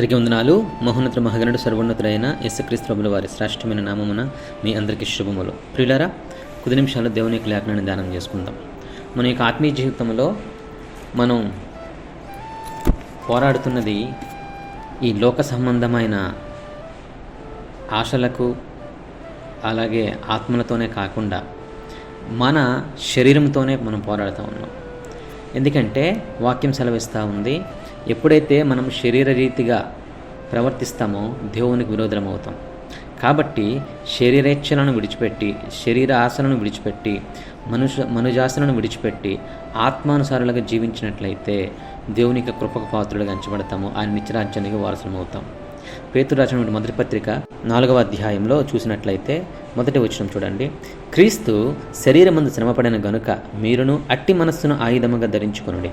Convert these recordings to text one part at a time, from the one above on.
అందరికీ వందనాలు. మహోన్నత మహగణుడు సర్వోన్నతుడైన యశక్రీస్తుల వారి శ్రేష్టమైన నామమున మీ అందరికీ శుభములు. ప్రియులారా కొద్ది నిమిషాలు దేవుని యొక్క లేఖనాన్ని ధ్యానం చేసుకుందాం. మన యొక్క ఆత్మీయ జీవితంలో మనం పోరాడుతున్నది ఈ లోక సంబంధమైన ఆశలకు అలాగే ఆత్మలతోనే కాకుండా మన శరీరంతోనే మనం పోరాడుతూ ఉన్నాం. ఎందుకంటే వాక్యం సెలవిస్తూ ఉంది ఎప్పుడైతే మనం శరీర రీతిగా ప్రవర్తిస్తామో దేవునికి విరోధం అవుతాం కాబట్టి శరీరేచ్ఛలను విడిచిపెట్టి శరీర ఆశలను విడిచిపెట్టి మనుష మనుజాసనను విడిచిపెట్టి ఆత్మానుసారులుగా జీవించినట్లయితే దేవునికి కృపకు పాత్రులుగా అంచబడతాము ఆయన నిత్యరాజ్యానికి వారసులం అవుతాం పేతురు రాసిన మొదటి పత్రిక నాలుగవ అధ్యాయంలో చూసినట్లయితే మొదటి వచనం చూడండి. క్రీస్తు శరీరమందు శ్రమపడిన గనుక మీరును అట్టి మనస్సును ఆయుధముగా ధరించుకొనుడి.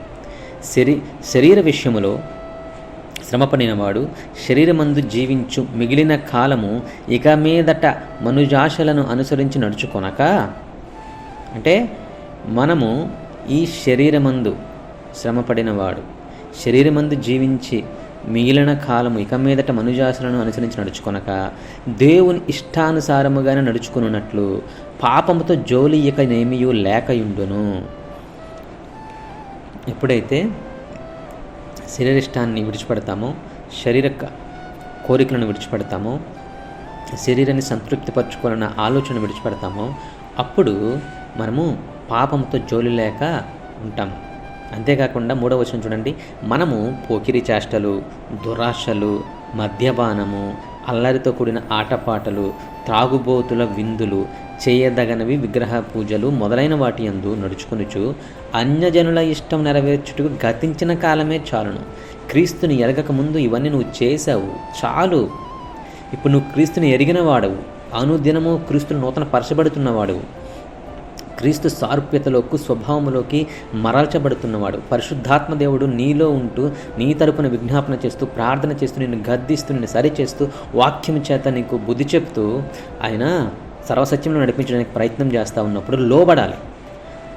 శరీ శరీర విషయములో శ్రమపడినవాడు శరీరమందు జీవించు మిగిలిన కాలము ఇక మీదట మనుజాశలను అనుసరించి నడుచుకొనక అంటే మనము ఈ శరీరమందు శ్రమపడినవాడు శరీరమందు జీవించి మిగిలిన కాలము ఇక మీదట మనుజాసులను అనుసరించి నడుచుకొనక దేవుని ఇష్టానుసారముగానే నడుచుకున్నట్లు పాపముతో జోలి ఇక నేమియు లేకయుండును ఎప్పుడైతే శరీరిష్టాన్ని విడిచిపెడతామో శరీర కోరికలను విడిచిపెడతామో శరీరాన్ని సంతృప్తిపరచుకోవాలన్న ఆలోచన విడిచిపెడతామో అప్పుడు మనము పాపంతో జోలి లేక ఉంటాం. అంతేకాకుండా మూడవ వచనం చూడండి. మనము పోకిరి చేష్టలు దురాశలు మద్యపానము అల్లరితో కూడిన ఆటపాటలు త్రాగుబోతుల విందులు చేయదగనవి విగ్రహ పూజలు మొదలైన వాటి యందు నడుచుకునుచు అన్యజనుల ఇష్టం నెరవేర్చుటకు గతించిన కాలమే చాలును. క్రీస్తుని ఎరగక ముందు ఇవన్నీ నువ్వు చేసావు చాలు. ఇప్పుడు నువ్వు క్రీస్తుని ఎరిగిన వాడవు. అనుదినము క్రీస్తుని నూతన పరచబడుతున్నవాడు క్రీస్తు సారూప్యతలోకి స్వభావంలోకి మరల్చబడుతున్నవాడు. పరిశుద్ధాత్మ దేవుడు నీలో ఉంటూ నీ తరపున విజ్ఞాపన చేస్తూ ప్రార్థన చేస్తూ నిన్ను గద్దిస్తూ నిన్ను సరిచేస్తూ వాక్యం చేత నీకు బుద్ధి చెప్తూ ఆయన సర్వసత్యంలో నడిపించడానికి ప్రయత్నం చేస్తూ ఉన్నప్పుడు లోబడాలి.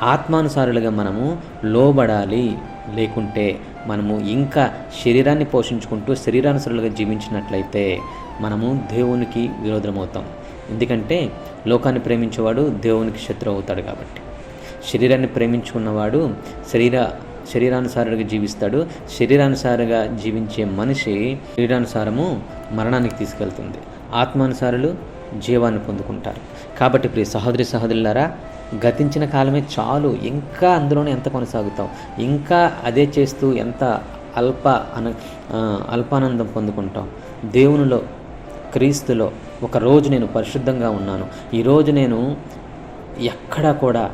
ఆత్మానుసారులుగా మనము లోబడాలి. లేకుంటే మనము ఇంకా శరీరాన్ని పోషించుకుంటూ శరీరానుసారులుగా జీవించినట్లయితే మనము దేవునికి విరోధమవుతాం. ఎందుకంటే లోకాన్ని ప్రేమించేవాడు దేవునికి శత్రువు అవుతాడు కాబట్టి. శరీరాన్ని ప్రేమించుకున్నవాడు శరీర శరీరానుసారుడిగా జీవిస్తాడు. శరీరానుసారంగా జీవించే మనిషి శరీరానుసారము మరణానికి తీసుకెళ్తుంది. ఆత్మానుసారులు జీవాన్ని పొందుకుంటారు. కాబట్టి ప్రియ సహోదరి సహోదరులారా గతించిన కాలమే చాలు. ఇంకా అందులోనే ఎంత కొనసాగుతాం? ఇంకా అదే చేస్తూ ఎంత అల్ప అన అల్పానందం పొందుకుంటాం? దేవునిలో క్రీస్తులో ఒకరోజు నేను పరిశుద్ధంగా ఉన్నాను. ఈరోజు నేను ఎక్కడా కూడా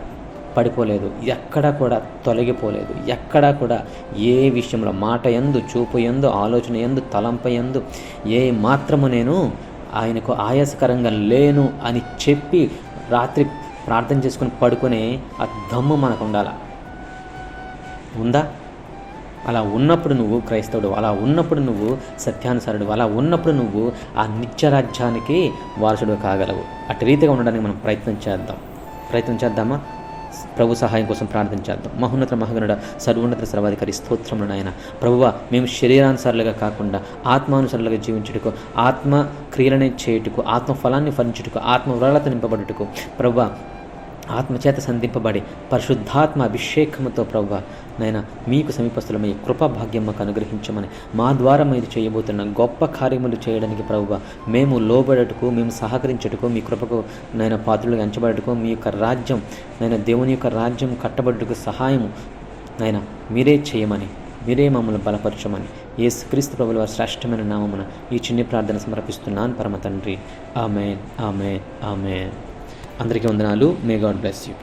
పడిపోలేదు. ఎక్కడా కూడా తొలగిపోలేదు. ఎక్కడా కూడా ఏ విషయంలో మాట ఎందు చూపు ఎందు ఆలోచన ఎందు తలంప ఎందు ఏ మాత్రము నేను ఆయనకు ఆయాసకరంగా లేను అని చెప్పి రాత్రి ప్రార్థన చేసుకుని పడుకునే ఆ దమ్ము మనకు ఉండాల ఉందా? అలా ఉన్నప్పుడు నువ్వు క్రైస్తవుడు అలా ఉన్నప్పుడు నువ్వు సత్యానుసారుడు అలా ఉన్నప్పుడు నువ్వు ఆ నిత్యరాజ్యానికి వారసుడు కాగలవు. అటు రీతిగా ఉండడానికి మనం ప్రయత్నం చేద్దాం. ప్రయత్నం చేద్దామా? ప్రభు సహాయం కోసం ప్రార్థన చేద్దాం. మహోన్నత మహగనుడ సర్వోన్నత సర్వాధికారి స్తోత్రములు నాయన. ప్రభువ మేము శరీరానుసారులుగా కాకుండా ఆత్మానుసారులుగా జీవించుటకు ఆత్మ క్రియలనే చేయుటకు ఆత్మ ఫలాన్ని ఫలించుటకు ఆత్మ వ్రలత నింపబడుటకు ప్రభువ ఆత్మచేత సంధింపబడి పరిశుద్ధాత్మ అభిషేకముతో ప్రవ్వ నైనా మీకు సమీపస్తులమై కృపా భాగ్యం మాకు అనుగ్రహించమని మా ద్వారా మీరు చేయబోతున్న గొప్ప కార్యములు చేయడానికి ప్రవ్వ మేము లోబడటకు మేము సహకరించటకు మీ కృపకు నైనా పాత్రలు ఎంచబడటకు మీ యొక్క రాజ్యం నైనా దేవుని యొక్క రాజ్యం కట్టబడుటకు సహాయము నైనా మీరే చేయమని మీరే మమ్మల్ని బలపరచమని ఏ క్రీస్తు ప్రభుల వారి శ్రేష్టమైన నామమున ఈ చిన్ని ప్రార్థన సమర్పిస్తున్నాను పరమ తండ్రి. Amen amen amen. అందరికీ వందనాలు. May God bless you